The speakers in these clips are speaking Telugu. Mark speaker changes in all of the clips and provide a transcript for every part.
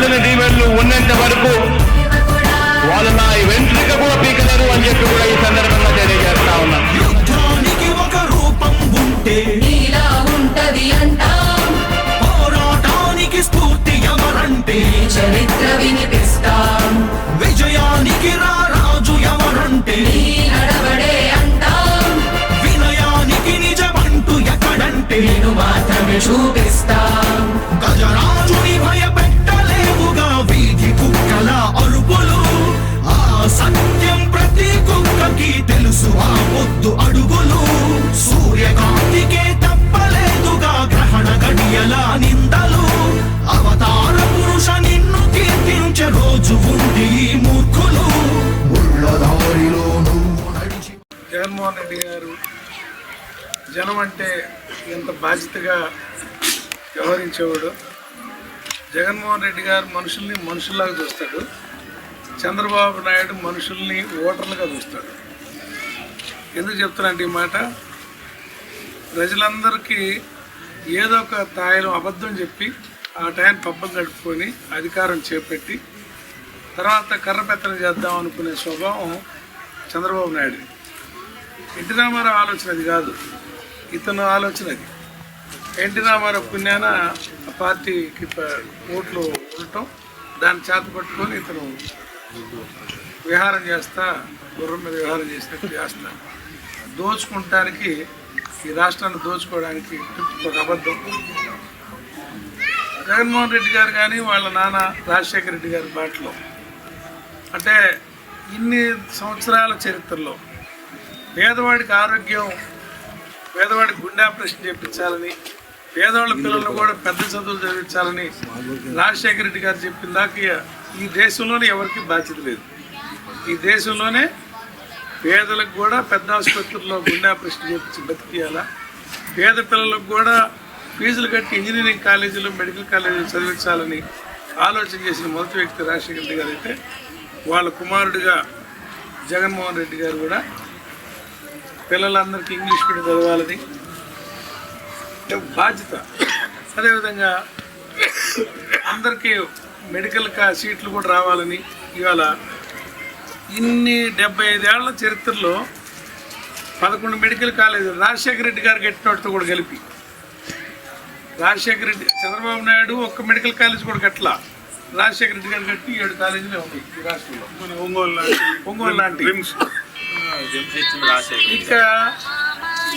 Speaker 1: చల్లని దీవెనలు ఉన్నంత వరకు వాళ్ళు నా వెంట్రుక కూడా పీకలేరు అని చెప్పి కూడా ఈ సందర్భంగా తెలియజేస్తా ఉన్నాను
Speaker 2: యుద్ధానికి ఒక రూపం ఉంటే
Speaker 3: నీలా ఉంటది అంటాం.
Speaker 2: పోరాటానికి స్ఫూర్తి ఎవరంటే
Speaker 3: చరిత్ర వినిపిస్తాం.
Speaker 2: విజయానికి రారాజు ఎవరంటే
Speaker 3: నీ నడవడే అంటాం.
Speaker 2: వినయానికి నిజమంటూ ఎక్కడంటే
Speaker 3: నేను మాత్రమే చూపిస్తాం.
Speaker 2: గడియల నిందలు? అవతార పురుష నిన్ను కీర్తించే రోజు ఉంది మూర్ఖులు.
Speaker 4: జగన్మోహన్ రెడ్డి గారు జనం అంటే ఎంత బాధ్యతగా వ్యవహరించేవాడు. జగన్మోహన్ రెడ్డి గారు మనుషుల్ని మనుషుల్లాగా చూస్తాడు. చంద్రబాబు నాయుడు మనుషుల్ని ఓటర్లుగా చూస్తాడు. ఎందుకు చెప్తానంటే ఈ మాట? ప్రజలందరికీ ఏదో ఒక తాయను అబద్ధం చెప్పి ఆ టైం పబ్బం గడుపుకొని అధికారం చేపట్టి తర్వాత కర్రపెత్తనం చేద్దాం అనుకునే స్వభావం చంద్రబాబు నాయుడు. ఎన్టీ రామారావు ఆలోచన అది కాదు. ఇతను ఆలోచన అది. ఎన్టీ రామారావు పుణ్యాన పార్టీకి ఓట్లు ఉండటం దాన్ని చేత పట్టుకొని ఇతను విహారం చేస్తా గుర్రం మీద విహారం చేసినట్టు చేస్తా. దోచుకుంటానికి ఈ రాష్ట్రాన్ని దోచుకోవడానికి ఒక అబద్ధం. జగన్మోహన్ రెడ్డి గారు కానీ వాళ్ళ నాన్న రాజశేఖర రెడ్డి గారి బాటలో అంటే ఇన్ని సంవత్సరాల చరిత్రలో పేదవాడికి ఆరోగ్యం పేదవాడికి గుండె ఆపరేషన్ చేయించాలని పేదవాళ్ళ పిల్లలను కూడా పెద్ద చదువులు చదివించాలని రాజశేఖర రెడ్డి గారు చెప్పిన దాకా ఈ దేశంలోనే ఎవరికి బాధ్యత లేదు. ఈ దేశంలోనే పేదలకు కూడా పెద్ద ఆసుపత్రుల్లో గుండె ఆపరేషన్ చేయించి బతికియాలా? పేద పిల్లలకు కూడా ఫీజులు కట్టి ఇంజనీరింగ్ కాలేజీలు మెడికల్ కాలేజీలు చదివించాలని ఆలోచన చేసిన మొదటి వ్యక్తి రాజశేఖర రెడ్డి గారు అయితే వాళ్ళ కుమారుడిగా జగన్మోహన్ రెడ్డి గారు కూడా పిల్లలందరికీ ఇంగ్లీష్ మీడియం చదవాలని. బాధ్యత. అదేవిధంగా అందరికీ మెడికల్ కా సీట్లు కూడా రావాలని ఇవాళ ఇన్ని డెబ్బై ఐదేళ్ళ చరిత్రలో పదకొండు మెడికల్ కాలేజీలు రాజశేఖర రెడ్డి గారు కట్టినట్టుతో కూడా కలిపి. రాజశేఖర రెడ్డి చంద్రబాబు నాయుడు ఒక్క మెడికల్ కాలేజ్ కూడా కట్టలా. రాజశేఖర రెడ్డి గారు కట్టి ఏడు కాలేజీలే ఉన్నాయి ఈ రాష్ట్రంలో. మన ఒంగోలు లాంటి ఒంగోలు లాంటి. ఇంకా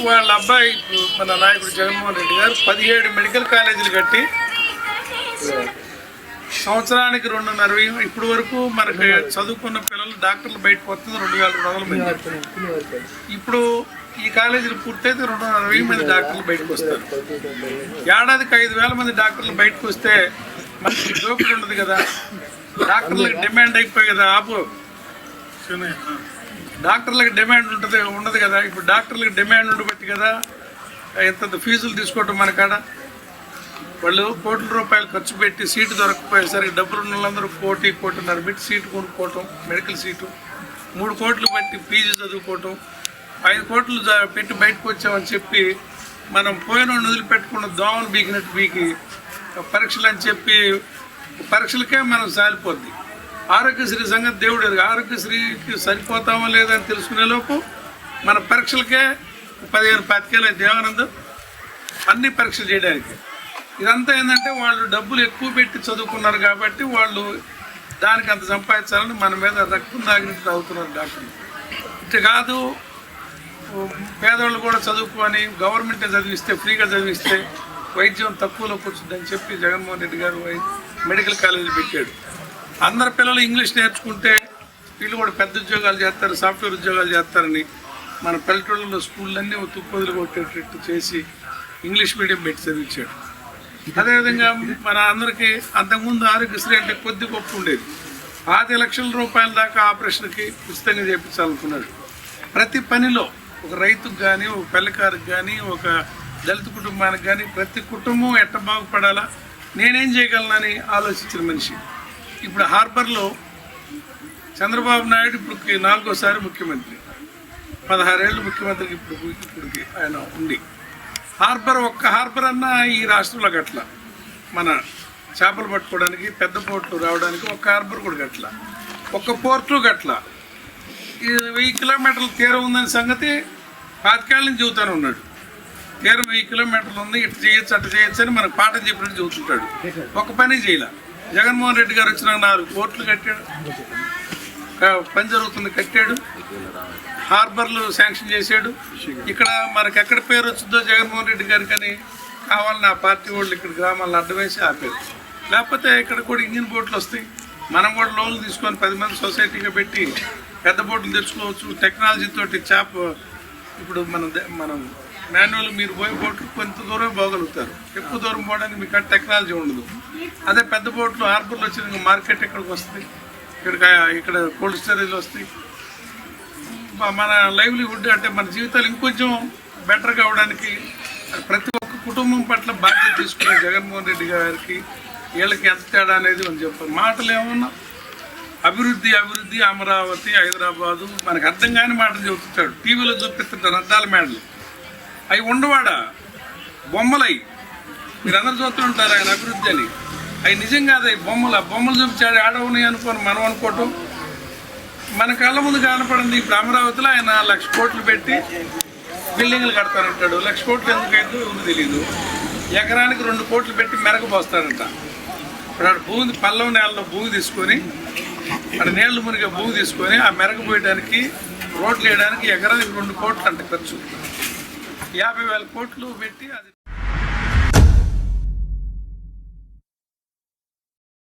Speaker 4: వాళ్ళ అబ్బాయి ఇప్పుడు మన నాయకుడు జగన్మోహన్ రెడ్డి గారు పదిహేడు మెడికల్ కాలేజీలు కట్టి సంవత్సరానికి రెండున్నర వెయ్యి ఇప్పటి వరకు మనకి చదువుకున్న పిల్లలు డాక్టర్లు బయటకు వస్తుంది రెండు వేల రెండు వందల మంది. ఇప్పుడు ఈ కాలేజీలు పూర్తయితే రెండున్నర వెయ్యి మంది డాక్టర్లు బయటకు వస్తారు. ఏడాదికి ఐదు వేల మంది డాక్టర్లు బయటకు వస్తే మనకి దోపిడీ ఉండదు కదా. డాక్టర్లకు డిమాండ్ అయిపోయి కదా ఆపు. డాక్టర్లకు డిమాండ్ ఉంటుంది ఉండదు కదా. ఇప్పుడు డాక్టర్లకు డిమాండ్ ఉండబట్టి కదా ఎంత ఫీజులు తీసుకోవటం మన కాడ. వాళ్ళు కోట్ల రూపాయలు ఖర్చు పెట్టి సీటు దొరకపోయేసరికి డబ్బులు ఉన్న వాళ్ళందరూ కోటి కోటిన్నర పెట్టి సీటు కొనుక్కోవటం మెడికల్ సీటు. మూడు కోట్లు పెట్టి పీజీ చదువుకోవటం. ఐదు కోట్లు పెట్టి బయటకు వచ్చామని చెప్పి మనం పోయిన వాడిని పెట్టుకున్న దోమలు బీకినట్టు బీకి పరీక్షలు అని చెప్పి పరీక్షలకే మనం సాలిపోద్ది. ఆరోగ్యశ్రీ సంగతి దేవుడు ఎరుగు. ఆరోగ్యశ్రీకి సరిపోతామో లేదని అని తెలుసుకునే లోపు మన పరీక్షలకే పదిహేను పాతికేళ్ళ దేవానందం. అన్ని పరీక్షలు చేయడానికి. ఇదంతా ఏంటంటే వాళ్ళు డబ్బులు ఎక్కువ పెట్టి చదువుకున్నారు కాబట్టి వాళ్ళు దానికి అంత సంపాదించాలని మన మీద రక్తం తాగినట్టు అవుతున్నారు డాక్టర్లు. ఇటు కాదు పేదవాళ్ళు కూడా చదువుకొని గవర్నమెంటే చదివిస్తే ఫ్రీగా చదివిస్తే వైద్యం తక్కువలో కూర్చుందని చెప్పి జగన్మోహన్ రెడ్డి గారు వై- మెడికల్ కాలేజీ పెట్టాడు. అందరు పిల్లలు ఇంగ్లీష్ నేర్చుకుంటే వీళ్ళు కూడా పెద్ద ఉద్యోగాలు చేస్తారు సాఫ్ట్వేర్ ఉద్యోగాలు చేస్తారని మన పల్లెటూళ్ళలో స్కూళ్ళన్నీ తుప్పదులు కొట్టేటట్టు చేసి ఇంగ్లీష్ మీడియం పెట్టి చదివించాడు. అదేవిధంగా మన అందరికీ అంతకుముందు ఆరోగ్యశ్రీ అంటే కొద్ది గొప్ప ఉండేది. పాతి లక్షల రూపాయల దాకా ఆపరేషన్కి ఉచితంగా చేయించాలనుకున్నాడు ప్రతి పనిలో ఒక రైతుకు కానీ ఒక పెళ్ళకారికి కానీ ఒక దళిత కుటుంబానికి కానీ ప్రతి కుటుంబం ఎట్ట బాగుపడాలా? నేనేం చేయగలనని ఆలోచించిన మనిషి. ఇప్పుడు హార్బర్లో చంద్రబాబు నాయుడు ఇప్పుడు నాలుగోసారి ముఖ్యమంత్రి. పదహారేళ్ళు ముఖ్యమంత్రికి ఇప్పుడు ఇప్పటికి ఆయన ఉండి. హార్బర్ ఒక్క హార్బర్ అన్నా ఈ రాష్ట్రంలో గట్ల మన చేపలు పట్టుకోవడానికి పెద్ద పోర్ట్లు రావడానికి ఒక హార్బర్ కూడా గట్ల ఒక పోర్టు గట్ల ఈ వెయ్యి కిలోమీటర్ల తీరం ఉందనే సంగతి పాతికేళ్ళ నుంచి చెబుతానే ఉన్నాడు. తీరం వెయ్యి కిలోమీటర్లు ఉంది ఇటు చేయొచ్చు అటు చేయొచ్చు అని మనకు పాఠం చెప్పినట్టు చెబుతుంటాడు. ఒక పని చేయలే. జగన్మోహన్ రెడ్డి గారు వచ్చిన నాలుగు కోట్లు కట్టాడు. పని జరుగుతుంది కట్టాడు. హార్బర్లు శాంక్షన్ చేశాడు. ఇక్కడ మనకి ఎక్కడ పేరు వచ్చిందో జగన్మోహన్ రెడ్డి గారికి అని కావాలని ఆ పార్టీ వాళ్ళు ఇక్కడ గ్రామాలను అడ్డమేసి వేసి ఆపారు. లేకపోతే ఇక్కడ కూడా ఇంజిన్ బోట్లు వస్తాయి. మనం కూడా లోన్లు తీసుకొని పది మంది సొసైటీగా పెట్టి పెద్ద బోట్లు తెచ్చుకోవచ్చు. టెక్నాలజీతోటి చేప ఇప్పుడు మన మనం మాన్యువల్ మీరు పోయే బోట్లు కొంత దూరం పోగలుగుతారు. ఎక్కువ దూరం పోవడానికి మీకు టెక్నాలజీ ఉండదు. అదే పెద్ద బోట్లు హార్బర్లు వచ్చిన మార్కెట్ ఎక్కడికి వస్తుంది ఇక్కడ ఇక్కడ కోల్డ్ స్టోరేజ్ వస్తాయి. మన లైవ్లీహుడ్ అంటే మన జీవితాలు ఇంకొంచెం బెటర్ కావడానికి ప్రతి ఒక్క కుటుంబం పట్ల బాధ్యత తీసుకునే జగన్మోహన్ రెడ్డి గారికి వీళ్ళకి ఎంత తేడా అనేది మనం చెప్పాలి. మాటలు ఏమన్నా? అభివృద్ధి అభివృద్ధి అమరావతి హైదరాబాదు మనకు అర్థం కాని మాటలు చెబుతుంటాడు. టీవీలో చూపిస్తుంటారు అద్దాల మేడలు. అవి ఉండవాడా? బొమ్మలై మీరందరూ చూస్తుంటారు ఆయన అభివృద్ధి అని. అవి నిజం కాదు అవి బొమ్మలు. ఆ బొమ్మలు చూపించాడు ఆడవుని అనుకోని మనం అనుకోవటం. మన కళ్ళ ముందు కనపడింది ఇప్పుడు అమరావతిలో ఆయన లక్ష కోట్లు పెట్టి బిల్డింగ్లు కడతారంటాడు. లక్ష కోట్లు ఎందుకు అయిందో ఎవరు తెలియదు ఎకరానికి రెండు కోట్లు పెట్టి మెరగపోస్తాడంట ఇప్పుడు ఆడ భూమి పల్లవ నేలలో భూమి తీసుకొని అక్కడ నీళ్ళు మునిగే భూమి తీసుకొని ఆ మెరగపోయడానికి రోడ్లు వేయడానికి ఎకరానికి రెండు కోట్లు అంట ఖర్చు. యాభై వేల కోట్లు పెట్టి అది